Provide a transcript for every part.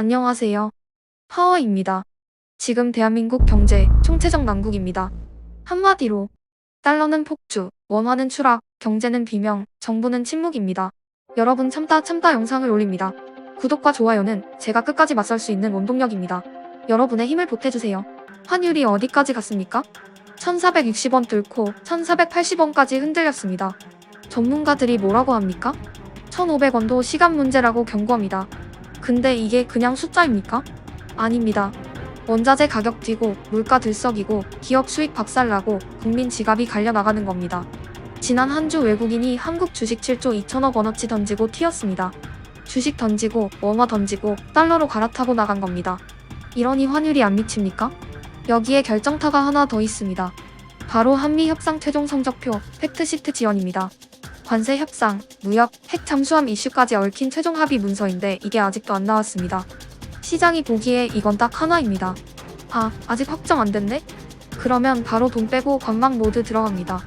안녕하세요. 파워입니다. 지금 대한민국 경제 총체적 난국입니다. 한마디로 달러는 폭주, 원화는 추락, 경제는 비명, 정부는 침묵입니다. 여러분 참다 참다 영상을 올립니다. 구독과 좋아요는 제가 끝까지 맞설 수 있는 원동력입니다. 여러분의 힘을 보태주세요. 환율이 어디까지 갔습니까? 1460원 뚫고 1480원까지 흔들렸습니다. 전문가들이 뭐라고 합니까? 1500원도 시간 문제라고 경고합니다. 근데 이게 그냥 숫자입니까? 아닙니다. 원자재 가격 뛰고 물가 들썩이고 기업 수익 박살나고 국민 지갑이 갈려나가는 겁니다. 지난 한 주 외국인이 한국 주식 7조 2천억 원어치 던지고 튀었습니다. 주식 던지고 원화 던지고 달러로 갈아타고 나간 겁니다. 이러니 환율이 안 미칩니까? 여기에 결정타가 하나 더 있습니다. 바로 한미 협상 최종 성적표 팩트시트 지원입니다. 관세 협상, 무역, 핵 잠수함 이슈까지 얽힌 최종 합의 문서인데 이게 아직도 안 나왔습니다. 시장이 보기에 이건 딱 하나입니다. 아, 아직 확정 안 됐네? 그러면 바로 돈 빼고 관망 모드 들어갑니다.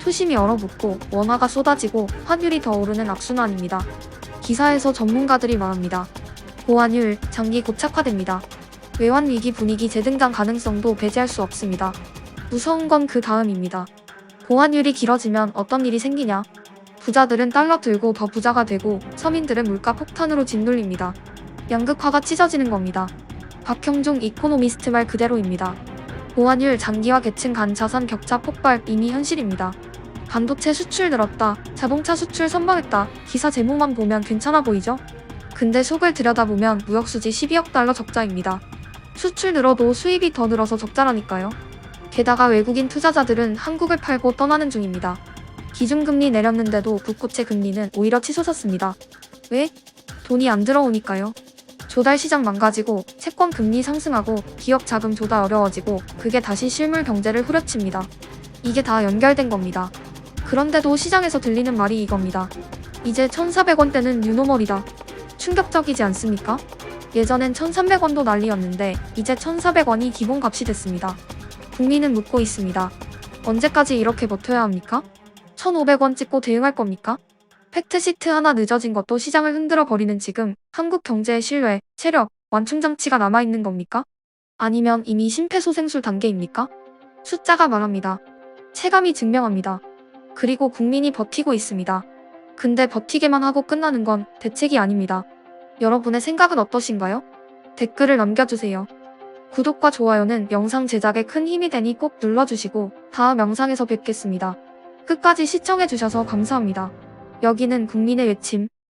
투심이 얼어붙고 원화가 쏟아지고 환율이 더 오르는 악순환입니다. 기사에서 전문가들이 말합니다. 고환율, 장기 고착화됩니다. 외환 위기 분위기 재등장 가능성도 배제할 수 없습니다. 무서운 건 그 다음입니다. 보환율이 길어지면 어떤 일이 생기냐? 부자들은 달러 들고 더 부자가 되고 서민들은 물가 폭탄으로 짓눌립니다. 양극화가 찢어지는 겁니다. 박형종 이코노미스트 말 그대로입니다. 보환율 장기화 계층 간 자산 격차 폭발 이미 현실입니다. 반도체 수출 늘었다, 자동차 수출 선방했다, 기사 제목만 보면 괜찮아 보이죠? 근데 속을 들여다보면 무역수지 12억 달러 적자입니다. 수출 늘어도 수입이 더 늘어서 적자라니까요. 게다가 외국인 투자자들은 한국을 팔고 떠나는 중입니다. 기준금리 내렸는데도 국고채 금리는 오히려 치솟았습니다. 왜? 돈이 안 들어오니까요. 조달 시장 망가지고 채권 금리 상승하고 기업 자금 조달 어려워지고 그게 다시 실물 경제를 후려칩니다. 이게 다 연결된 겁니다. 그런데도 시장에서 들리는 말이 이겁니다. 이제 1,400원대는 뉴노멀이다. 충격적이지 않습니까? 예전엔 1,300원도 난리였는데 이제 1,400원이 기본값이 됐습니다. 국민은 묻고 있습니다. 언제까지 이렇게 버텨야 합니까? 1,500원 찍고 대응할 겁니까? 팩트시트 하나 늦어진 것도 시장을 흔들어 버리는 지금 한국 경제의 신뢰, 체력, 완충장치가 남아있는 겁니까? 아니면 이미 심폐소생술 단계입니까? 숫자가 말합니다. 체감이 증명합니다. 그리고 국민이 버티고 있습니다. 근데 버티게만 하고 끝나는 건 대책이 아닙니다. 여러분의 생각은 어떠신가요? 댓글을 남겨주세요. 구독과 좋아요는 영상 제작에 큰 힘이 되니 꼭 눌러주시고 다음 영상에서 뵙겠습니다. 끝까지 시청해주셔서 감사합니다. 여기는 국민의 외침